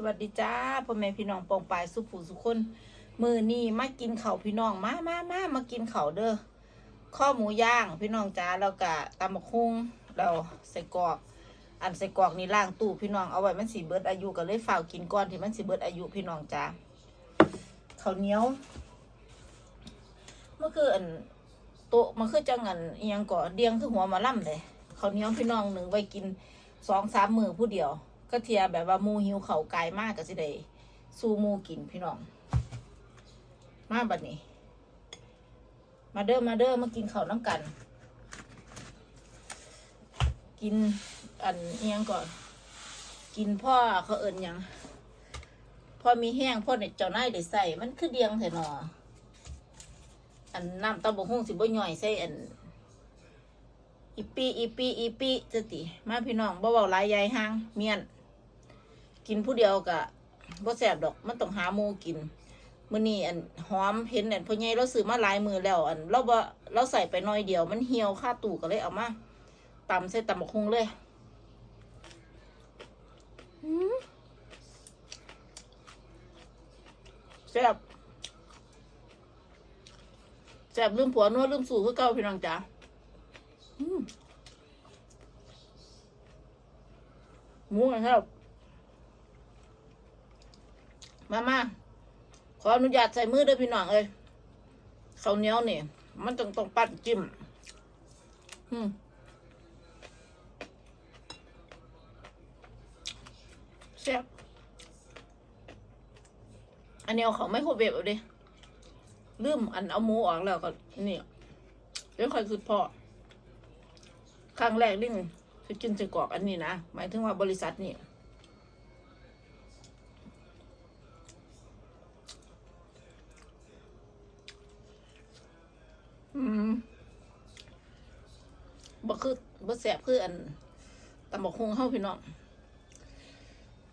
สวัสดีจ้าพ่อแม่พี่น้องปองปายสุผู้สุคนมือนี่มากินเขาพี่น้องมามามามากินเขาเด้อข้อหมูย่างพี่น้องจ้าแล้วก็ตำบักหุ่งเราใส่กรอก อันใส่กรอกนี่ล่างตู้พี่น้องเอาไว้มันสีเบิดอายุก็เลยฝ่าวกินก้อนที่มันสีเบิดอายุพี่น้องจ้าข้าวเหนียวเมื่อคืออันโต๊ะมันคือจังอันเอียงก่อเดียงคือหัวมาล่ำเลยข้าวเหนียวพี่น้องหนึ่งไว้กินสองสามมือผู้เดียว ก็เทียแบบว่ามูหิวเขาวกายมากก็สิได้สู้มูกินพี่น้อง มาบัดนี้ มาเด้อมาเด้อมากินเข้าน้ำกัน กินอันเอียงก่อน กินพ่อเขาเอิญยังพ่อมีแห้งพ่อเนี่ยเจ้านายได้ใส่มันคือเดียงแท้หนออันน้ำต้าบกหุ่งสิบ่ย่อยใส่อันอีปีอีปีอีปีจะติ มาพี่น้องบ่เบาหลายยายหางเมียน กินผู้เดียวกะบ่แสบดอก มันต้องหาหมูกินมื้อนี้อันหอมเห็นอันพ่อใหญ่เราซื้อมาหลายมือแล้ว อันเราบ่เราใส่ไปหน้อยเดียว มันเหี่ยวค่าตู้ก็เลยเอามาตำใส่ตำบักหุ่งเลยอืมแซ่บแซ่บลืมผัวนัวลืมสู่คือเก่าพี่น้องจ๋าอืมหมูกันครับ มามาขออนุญาตใส่มือด้วยพี่น้องเอ้ยข้าวเหนียวนี่มันต้องต้องปั้นจิ้มอืมแซ่บอันนี้เอาเขาไม่โครเวฟเอาดิลืมอันเอาหมูออกแล้วก็นี่เดี๋ยวค่อยคือพอครั้งแรกนี่คือกินใส่กรอกอันนี้นะหมายถึงว่าบริษัทนี่ บ่คือบ่แสบคืออันตำบักฮุงเฮาพี่น้อง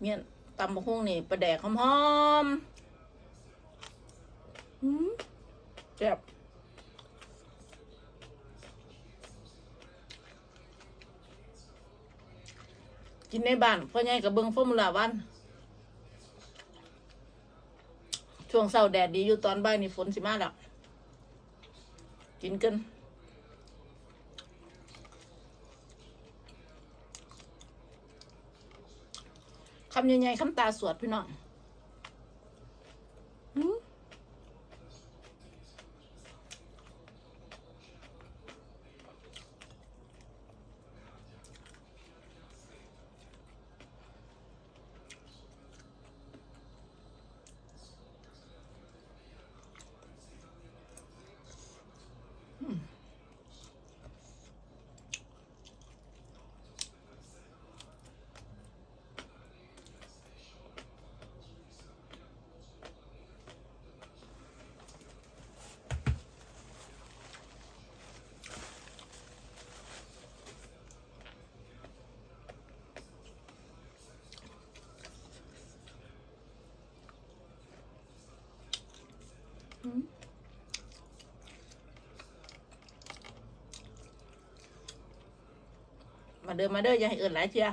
เมียนตำบักฮุงนี่ปลาแดกหอมๆอืมแซ่บกินในบ้านพ่อใหญ่กับเบิงฟอร์มูลาวันช่วงเช้าแดดดีอยู่ตอนบ่ายนี่ฝนสิมาแล้ว กินกันคำใหญ่ๆคำตาสวดพี่น้องหืม มาเดินมาเดินอย่าให้เอื่นหลายเชีย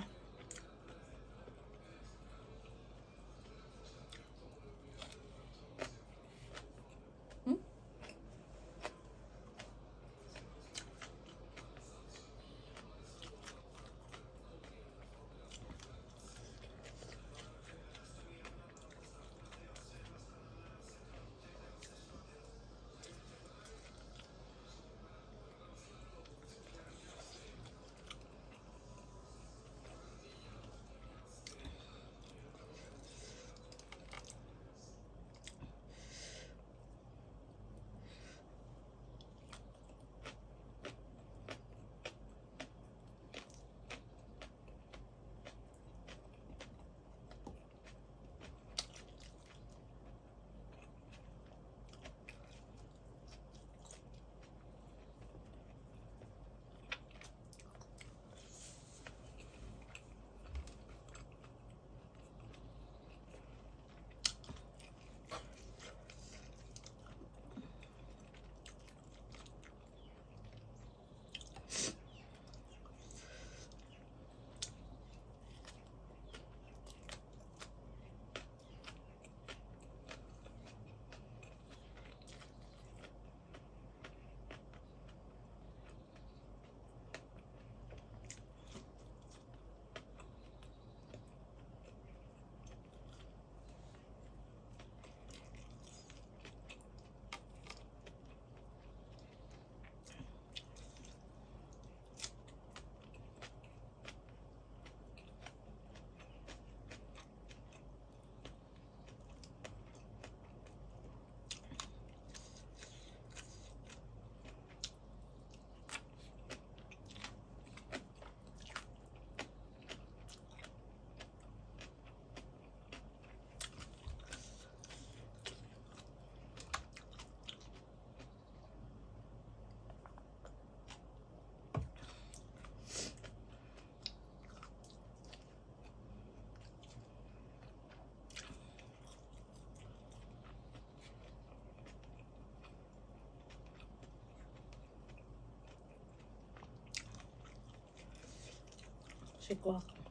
ใ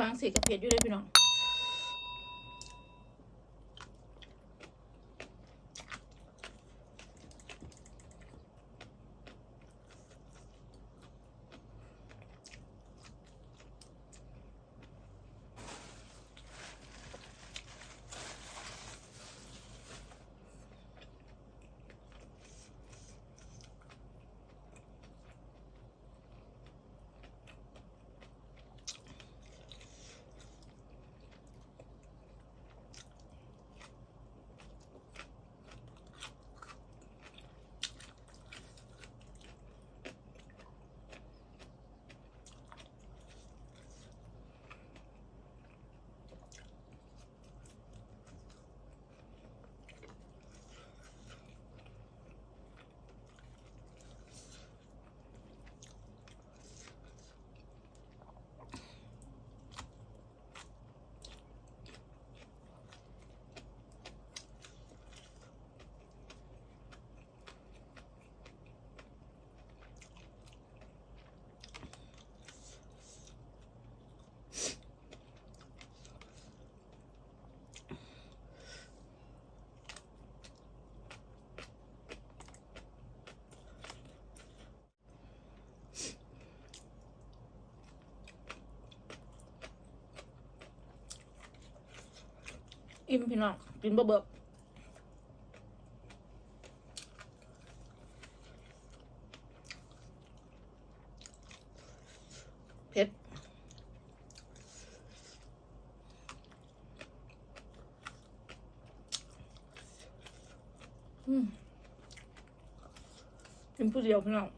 กรอกเห็นวางสีกับเผ็ดอยู่เลยพี่น้อง อิ่มพี่น้องกินบ่เบิกเผ็ดอืมกินผู้เดียวพี่น้อง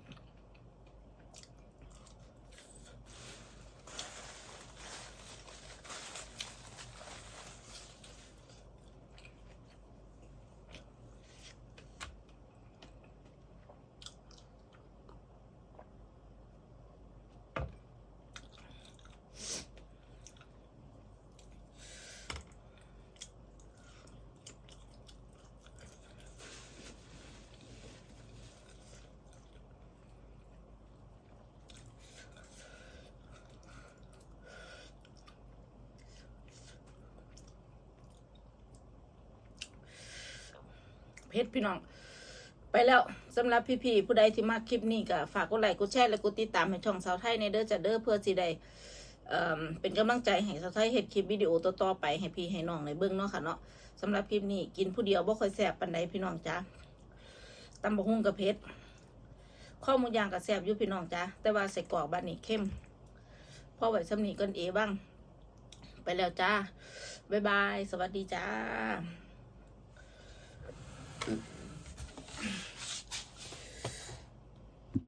เพชรพี่น้อง ไปแล้วสำหรับพี่ๆผู้ใดที่มาคลิปนี้ก็ฝากกดไลค์กดแชร์และกดติดตามให้ช่องสาวไทยในเด้อจะเด้อเพื่อสิได้เอ่อเป็นกำลังใจให้สาวไทยเฮ็ดคลิปวิดีโอต่อๆไปให้พี่ให้น้องในเบื้องเนาะค่ะเนาะสำหรับคลิปนี้กินผู้เดียวบ่ค่อยแซ่บปานใดพี่น้องจ้าตำบักหุ่งกับเพชรข้าวมูย่างกับแซ่บอยู่พี่น้องจ้าแต่ว่าใส่กรอกบ้านนี้เข้มพ่อไว้สำนีกันเอบ้าง ไปแล้วจ้า บ๊ายบาย สวัสดีจ้า